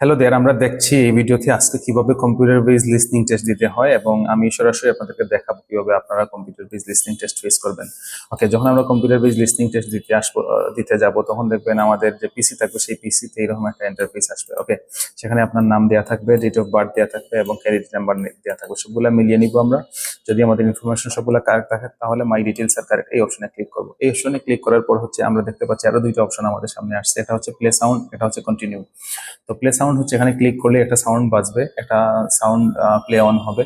Hello দেয়ার আমরা দেখছি এই ভিডিওতে আজকে কীভাবে কম্পিউটার বেস লিসনিং টেস্ট দিতে হয় এবং আমি সরাসরি আপনাদেরকে দেখাবো কীভাবে আপনারা computer base listening test face করবেন। ওকে যখন আমরা কম্পিউটার বেস লিসনিং টেস্ট দিতে আসব দিতে যাব, তখন দেখবেন আমাদের যে পিসি থাকবে, সেই পিসিতে এরকম একটা ইন্টারফেস আসবে। ওকে সেখানে আপনার নাম দেওয়া থাকবে ডেট অফ বার্থ দেওয়া থাকবে এবং ক্যারিট নাম্বার দেওয়া থাকবে। সবগুলা মিলিয়ে নিব আমরা। যদি আমাদের ইনফরমেশন সবগুলা কারেক্ট থাকে, তাহলে মাই ডিটেলস আর কারেক্ট এই অপশনে ক্লিক করব। এই অপশনে ক্লিক করার পর হচ্ছে আমরা দেখতে পাচ্ছি আরও দুইটা অপশন আমাদের সামনে আসছে। এটা হচ্ছে প্লে সাউন্ড এটা হচ্ছে কন্টিনিউ তো প্লে সাউন্ড হচ্ছে এখানে ক্লিক করলে একটা সাউন্ড বাজবে একটা সাউন্ড প্লে অন হবে।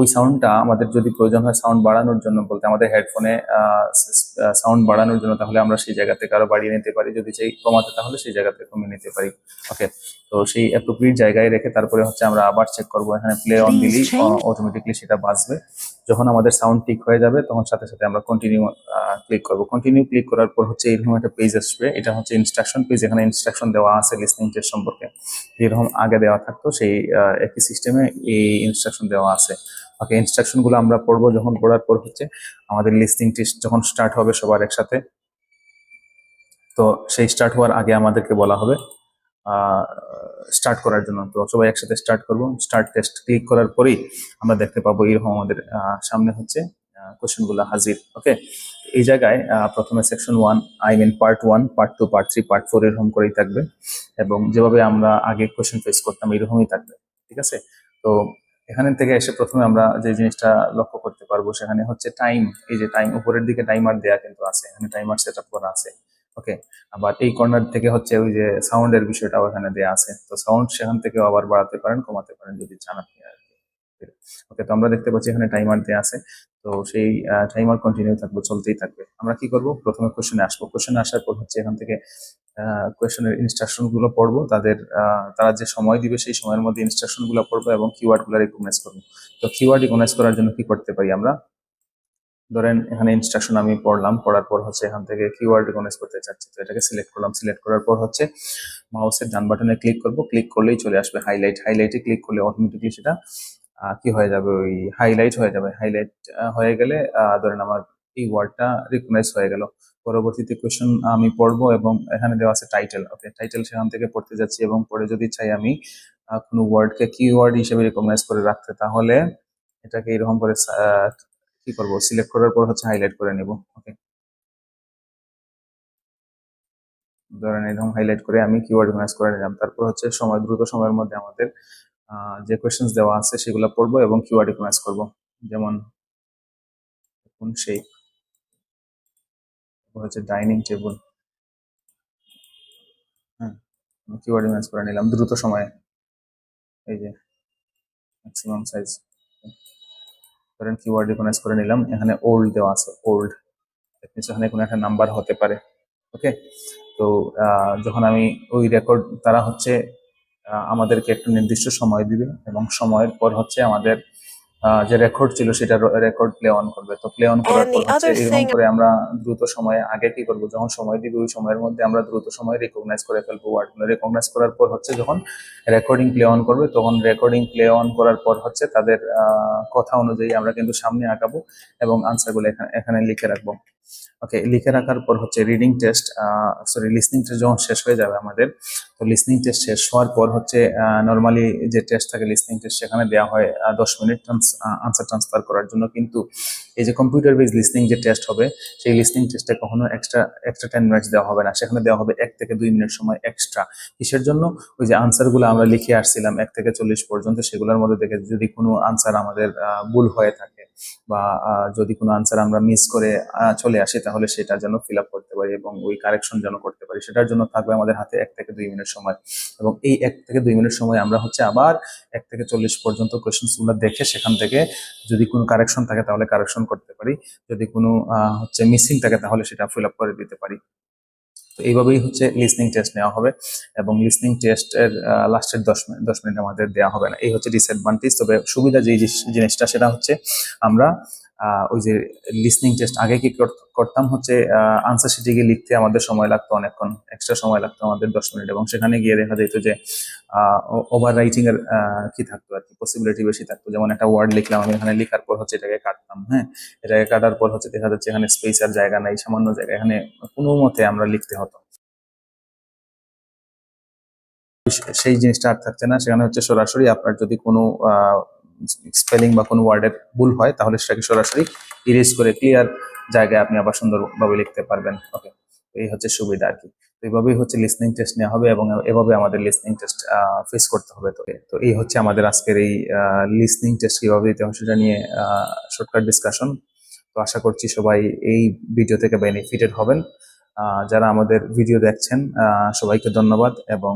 ওই সাউন্ডটা আমাদের যদি প্রয়োজন হয় সাউন্ড বাড়ানোর জন্য বলতে আমাদের হেডফোনে সাউন্ড বাড়ানোর জন্য তাহলে আমরা সেই জায়গা থেকে আরও বাড়িয়ে নিতে পারি। যদি চাই কমাতে তাহলে সেই জায়গা থেকে কমিয়ে নিতে পারি। ওকে তো সেই অ্যাপ্রোপ্রিয়েট জায়গায় রেখে তারপরে হচ্ছে আমরা আবার চেক করব। এখানে প্লে অন দিলেই অটোমেটিকলি সেটা বাজবে। যখন আমাদের সাউন্ড ঠিক হয়ে যাবে, তখন সাথে সাথে আমরা কন্টিনিউ ক্লিক করব। কন্টিনিউ ক্লিক করার পর হচ্ছে এরকম একটা পেজ আসবে। এটা হচ্ছে ইনস্ট্রাকশন পেজ এখানে ইনস্ট্রাকশন দেওয়া আছে লিসনিং টেস্ট সম্পর্কে। যেরকম আগে দেওয়া থাকতো, সেই একই সিস্টেমে এই ইনস্ট্রাকশন দেওয়া আছে। ওকে ইনস্ট্রাকশনগুলো আমরা পড়ব যখন পড়ার পর হচ্ছে আমাদের লিসনিং টেস্ট যখন স্টার্ট হবে সবার একসাথে। তো সেই স্টার্ট হওয়ার আগে আমাদেরকে বলা হবে। স্টার্ট করার জন্য। তো সবাই একসাথে স্টার্ট করব। স্টার্ট টেস্ট ক্লিক করার পরেই আমরা দেখতে পাবো এরকম আমাদের সামনে হচ্ছে কোশ্চেনগুলো হাজির ওকে এই জায়গায় প্রথমে section one I mean part one part two part three part four এরকম করেই থাকবে। এবং যেভাবে আমরা আগে কোশ্চেন ফেস করতাম এরকমই থাকবে, ঠিক আছে? তো এখানে থেকে এসে প্রথমে আমরা যে জিনিসটা লক্ষ্য করতে পারব সেখানে হচ্ছে টাইম এই যে টাইম উপরের দিকে টাইমার দেয়া কিন্তু আছে। এখানে টাইমার সেট আপ করা আছে। ওকে আবার এই কর্নার থেকে হচ্ছে ওই যে সাউন্ডের বিষয়টাও এখানে দেয়া আছে। তো সাউন্ড সেখান থেকেও আবার বাড়াতে পারেন, কমাতে পারেন যদি চান আপনি আর ওকে তো আমরা দেখতে পাচ্ছি এখানে টাইমার দেয়া আছে। তো সেই টাইমার কন্টিনিউ থাকবে, চলতেই থাকবে। আমরা কি করব? প্রথমে কোশ্চেনে আসব। কোশ্চেনে আসার পর হচ্ছে এখান থেকে কোয়েশনের ইনস্ট্রাকশনগুলো পড়ব। তাদের তারা যে সময় দিবে সেই সময়ের মধ্যে ইনস্ট্রাকশনগুলো পড়ব এবং কিওয়ার্ডগুলো রিকগনাইজ করব। তো কিওয়ার্ড রিকগনাইজ করার জন্য কি করতে পারি আমরা? ধরেন এখানে ইনস্ট্রাকশন আমি পড়লাম, পড়ার পর হচ্ছে এখান থেকে কিওয়ার্ড রিকগনাইজ করতে চাচ্ছি, তো এটাকে সিলেক্ট করলাম সিলেক্ট করার পর হচ্ছে মাউসের ডান বাটনে ক্লিক করব ক্লিক করলেই চলে আসবে হাইলাইট হাইলাইটে ক্লিক করলে অটোমেটিকলি সেটা কি হয়ে যাবে ওই হাইলাইট হয়ে যাবে। হাইলাইট হয়ে গেলে ধরেন আমার এই ওয়ার্ডটা রিকগনাইজ হয়ে গেল। পরবর্তীতে কোয়েশন আমি পড়ব এবং এখানে দেওয়া আছে টাইটেল ওকে টাইটেল সেখান থেকে পড়তে যাচ্ছি এবং পড়ে যদি চাই আমি কোনো ওয়ার্ডকে কিওয়ার্ড হিসেবে রিকগনাইজ করে রাখতে, তাহলে এটাকে এরকম করে কি করব? সিলেক্ট করার পর হচ্ছে হাইলাইট করে নিব। ওকে ধরেন এরকম হাইলাইট করে আমি কিওয়ার্ড রিকগনাইজ করে নিলাম। তারপর হচ্ছে সময়, দ্রুত সময়ের মধ্যে আমাদের যে কোয়েশ্চেন্স দেওয়া আছে সেগুলো পড়ব এবং কিওয়ার্ড রিকগনাইজ করব। যেমন শেপ হচ্ছে ডাইনিং টেবিল হ্যাঁ কিওয়ার্ড রিকগনাইজ করে নিলাম দ্রুত সময়ে। এই যে ম্যাক্সিমাম সাইজ ধরেন কিওয়ার্ড রিকগনাইজ করে নিলাম, এখানে ওল্ড দেওয়া আছে ওল্ড এখানে কোনো একটা নাম্বার হতে পারে ওকে তো যখন আমি ওই রেকর্ড তারা হচ্ছে আমাদেরকে একটা নির্দিষ্ট সময় দিবে এবং সময়ের পর হচ্ছে আমাদের যে রেকর্ড ছিল সেটা রেকর্ড প্লে অন করবে। তো প্লে অন করার পর হচ্ছে এরকম করে আমরা দ্রুত সময়ে আগে কি করব যখন সময় দিবে ওই সময়ের মধ্যে আমরা দ্রুত সময়ে রিকগনাইজ করে ফেলব ওয়ার্ডগুলো রিকগনাইজ করার পর হচ্ছে যখন রেকর্ডিং প্লে অন করবে তখন রেকর্ডিং প্লে অন করার পর হচ্ছে তাদের কথা অনুযায়ী আমরা কিন্তু সামনে আঁকাবো এবং আনসারগুলো এখানে এখানে লিখে রাখব। ওকে লিখে রাখার পর হচ্ছে reading test sorry listening test যখন শেষ হয়ে যাবে আমাদের তো লিসনিং টেস্ট শেষ হওয়ার পর হচ্ছে নর্মালি যে টেস্ট থাকে লিসনিং টেস্ট সেখানে দেওয়া হয় দশ মিনিট আনসার ট্রান্সফার করার জন্য কিন্তু এই যে কম্পিউটার বেস লিসনিং যে টেস্ট হবে, সেই লিসনিং টেস্টে কখনো এক্সট্রা এক্সট্রা টেন মিনিটস দেওয়া হবে না। সেখানে দেওয়া হবে এক থেকে দুই মিনিট সময় এক্সট্রা কিসের জন্য? ওই যে আনসারগুলো আমরা লিখে আসছিলাম এক থেকে চল্লিশ পর্যন্ত, সেগুলোর মধ্যে থেকে যদি কোনো আনসার আমাদের ভুল হয়ে থাকে বা যদি কোনো আনসার আমরা মিস করে চলে আসি, তাহলে সেটা যেন ফিল আপ করতে পারি এবং ওই কারেকশন যেন করতে পারি। সেটার জন্য থাকবে আমাদের হাতে এক থেকে দুই মিনিট সময়। এবং এই এক থেকে দুই মিনিট সময় আমরা হচ্ছে আবার এক থেকে চল্লিশ পর্যন্ত কোয়েশ্চেন্সগুলো দেখে সেখান থেকে যদি কোনো কারেকশন থাকে, তাহলে কারেকশন করতে পারি, যদি কোনো হচ্ছে মিসিং থাকে তাহলে সেটা ফিল আপ করে দিতে পারি। তো এইভাবেই হচ্ছে লিসনিং টেস্ট নেওয়া হবে এবং লিসনিং টেস্টের লাস্টের দশ মিনিট দশ মিনিট আমাদের দেওয়া হবে না। এই হচ্ছে ডিসঅ্যাডভান্টেজ তবে সুবিধা যে জিনিস- জিনিসটা সেটা হচ্ছে আমরা ওই যে লিসনিং টেস্ট আগে কি কর- করতাম হচ্ছে আনসার শিটে গিয়ে লিখতে আমাদের সময় লাগতো অনেকক্ষণ এক্সট্রা সময় লাগতো আমাদের দশ মিনিট এবং সেখানে গিয়ে দেখা যেত যে ওভার রাইটিং এর কি থাকতো আর কি পসিবিলিটি বেশি থাকতো। যেমন একটা ওয়ার্ড লিখলাম আমি, এখানে লেখার পর হচ্ছে এটাকে কাটতাম হ্যাঁ? এটাকে কাটার পর হচ্ছে দেখা যাচ্ছে এখানে স্পেস আর জায়গা নাই, সামান্য জায়গা, এখানে কোনো মতে আমরা লিখতে হতো। সেই জিনিসটা আর থাকছে না, সেখানে হচ্ছে সরাসরি আপনার যদি কোনো স্পেলিং বা কোনো ওয়ার্ডের ভুল হয়, তাহলে সেটাকে সরাসরি ইরেজ করে ক্লিয়ার জায়গায় আপনি আবার সুন্দরভাবে লিখতে পারবেন। ওকে এই হচ্ছে সুবিধা আর কি। তো এইভাবেই হচ্ছে লিসনিং টেস্ট নেওয়া হবে এবং এভাবে আমাদের লিসনিং টেস্ট ফেস করতে হবে। তো তো এই হচ্ছে আমাদের আজকের এই লিসনিং টেস্ট কীভাবে দিতে হবে সেটা নিয়ে শর্টকাট ডিসকাশন তো আশা করছি সবাই এই ভিডিও থেকে বেনিফিটেড হবেন। যারা আমাদের ভিডিও দেখছেন সবাইকে ধন্যবাদ এবং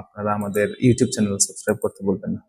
আপনারা আমাদের ইউটিউব চ্যানেল সাবস্ক্রাইব করতে বলবেন না।